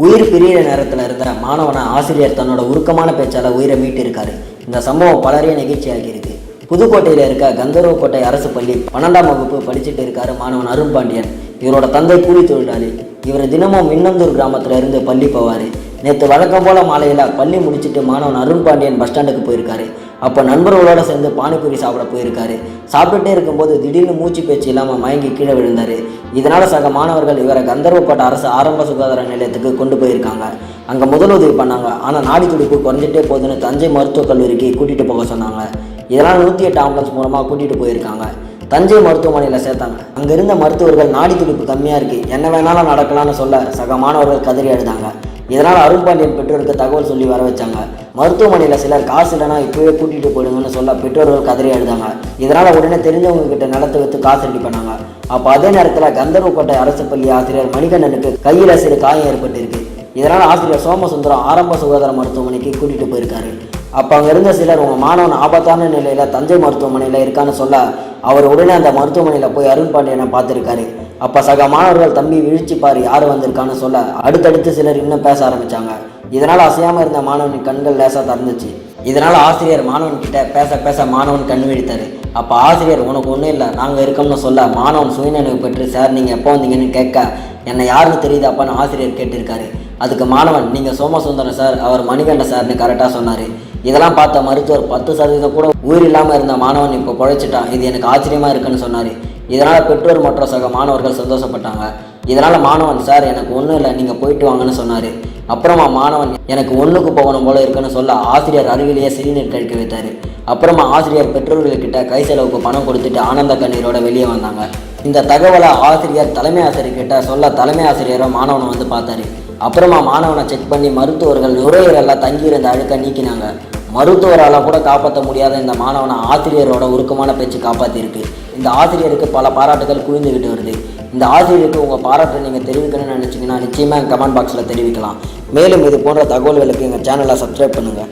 உயிர் பிரியிற நேரத்தில் இருந்த மாணவனை ஆசிரியர் தன்னோட உருக்கமான பேச்சால் உயிரை மீட்டிருக்காரு. இந்த சம்பவம் பலரையும் நிகழ்ச்சியாகியிருக்கு புதுக்கோட்டையில் இருக்க கந்தர்வக்கோட்டை அரசு பள்ளி பன்னெண்டாம் வகுப்பு படிச்சுட்டு இருக்காரு மாணவன் அருண் பாண்டியன் இவரோட தந்தை கூலி தொழிலாளி. இவர் தினமும் மின்னந்தூர் கிராமத்துல இருந்து பள்ளி போவார். நேற்று வழக்கம் போல மாலையில் பள்ளி முடிச்சுட்டு மாணவன் அருண் பாண்டியன் பஸ் ஸ்டாண்டுக்கு போயிருக்காரு. அப்போ நண்பர்களோடு சேர்ந்து பானிபூரி சாப்பிட போயிருக்காரு. சாப்பிட்டுட்டே இருக்கும்போது திடீர்னு மூச்சு பேச்சு இல்லாமல் மயங்கி கீழே விழுந்தார். இதனால் சக மாணவர்கள் இவரை கந்தர்வப்பட்ட அரசு ஆரம்ப சுகாதார நிலையத்துக்கு கொண்டு போயிருக்காங்க. அங்கே முதலுதவி பண்ணாங்க. ஆனால் நாடி துடிப்பு குறைஞ்சிட்டே போகுதுன்னு தஞ்சை மருத்துவக் கல்லூரிக்கு கூட்டிகிட்டு போக சொன்னாங்க. இதனால் நூற்றி எட்டு ஆம்புலன்ஸ் மூலமாக கூட்டிகிட்டு போயிருக்காங்க. தஞ்சை மருத்துவமனையில் சேர்த்தாங்க. அங்கே இருந்த மருத்துவர்கள் நாடி துடிப்பு கம்மியாக இருக்குது என்ன வேணாலும் நடக்கலாம்னு சொல்ல சக மாணவர்கள் கதறி அழுதாங்க. இதனால் அருண் பாண்டியன் பெற்றோருக்கு தகவல் சொல்லி வர வச்சாங்க. மருத்துவமனையில் சிலர் காசு இல்லைனா இப்போவே கூட்டிகிட்டு போயிடுங்கன்னு சொல்ல பெற்றோர்கள் கதறி எழுதாங்க. இதனால் உடனே தெரிஞ்சவங்க கிட்ட நிலத்தை வைத்து காசு ரெடி பண்ணாங்க. அப்போ அதே நேரத்தில் கந்தர்வக்கோட்டை அரசு பள்ளி ஆசிரியர் மணிகண்டனுக்கு கையில் சிறு காயம் ஏற்பட்டிருக்கு. இதனால் ஆசிரியர் சோமசுந்தரம் ஆரம்ப சுகாதார மருத்துவமனைக்கு கூட்டிகிட்டு போயிருக்காரு. அப்போ அங்கே இருந்த சிலர் உங்கள் மாணவன் ஆபத்தான நிலையில் தஞ்சை மருத்துவமனையில் இருக்கான்னு சொல்ல அவர் உடனே அந்த மருத்துவமனையில் போய் அருண் பாண்டியனை பார்த்துருக்காரு. அப்போ சக மாணவர்கள் தம்பி விழிச்சு பாரு யார் வந்திருக்கான்னு சொல்ல அடுத்தடுத்து சிலர் இன்னும் பேச ஆரம்பித்தாங்க இதனால் அசையாமல் இருந்த மாணவனின் கண்கள் லேசாக திறந்துச்சு. இதனால் ஆசிரியர் மாணவன் கிட்ட பேச பேச மாணவன் கண் விழித்தார். அப்போ ஆசிரியர் உனக்கு ஒன்றும் இல்லை நாங்கள் இருக்கோம்னு சொல்ல மாணவன் சுயநினைவு பெற்று சார் நீங்கள் எப்போ வந்தீங்கன்னு கேட்க என்னை யாருன்னு தெரியுது? அப்பான்னு ஆசிரியர் கேட்டிருக்காரு. அதுக்கு மாணவன் நீங்கள் சோமசுந்தரம் சார் அவர் மணிகண்ட சார்னு கரெக்டாக சொன்னார். இதெல்லாம் பார்த்த மருத்துவர் பத்து சதவீதம் கூட உயிர் இல்லாமல் இருந்த மாணவன் இப்போ குழைச்சிட்டான் இது எனக்கு ஆச்சரியமாக இருக்குன்னு சொன்னார். இதனால் பெற்றோர் மற்றும் சக மாணவர்கள் சந்தோஷப்பட்டாங்க. இதனால் மாணவன் சார் எனக்கு ஒன்றும் இல்லை நீங்கள் போயிட்டு வாங்கன்னு சொன்னார். அப்புறமா மாணவன் எனக்கு ஒன்றுக்கு போகணும் போல இருக்குன்னு சொல்ல ஆசிரியர் அருகிலேயே சிறுநீர் கழிக்க வைத்தார். அப்புறமா ஆசிரியர் பெற்றோர்கள்கிட்ட கை செலவுக்கு பணம் கொடுத்துட்டு ஆனந்த கண்ணீரோட வெளியே வந்தாங்க. இந்த தகவலை ஆசிரியர் தலைமை ஆசிரியர்கிட்ட சொல்ல தலைமை ஆசிரியரை மாணவனை வந்து பார்த்தாரு. அப்புறமா மாணவனை செக் பண்ணி மருத்துவர்கள் நுரையீரலில் தங்கியிருந்த அழுக்க நீக்கினாங்க. மருத்துவரால் கூட காப்பாற்ற முடியாத இந்த மாணவனை ஆசிரியரோட உருக்கமான பேச்சு காப்பாற்றிருக்கு இந்த ஆசிரியருக்கு பல பாராட்டுகள் குவிந்துக்கிட்டு வருது. இந்த ஆசிரியருக்கு உங்கள் பாராட்டை நீங்கள் தெரிவிக்கணும்னு நினச்சிங்கன்னா நிச்சயமாக கமெண்ட் பாக்ஸில் தெரிவிக்கலாம். மேலும் இது போன்ற தகவல்களுக்கு எங்கள் சேனலை சப்ஸ்கிரைப் பண்ணுங்கள்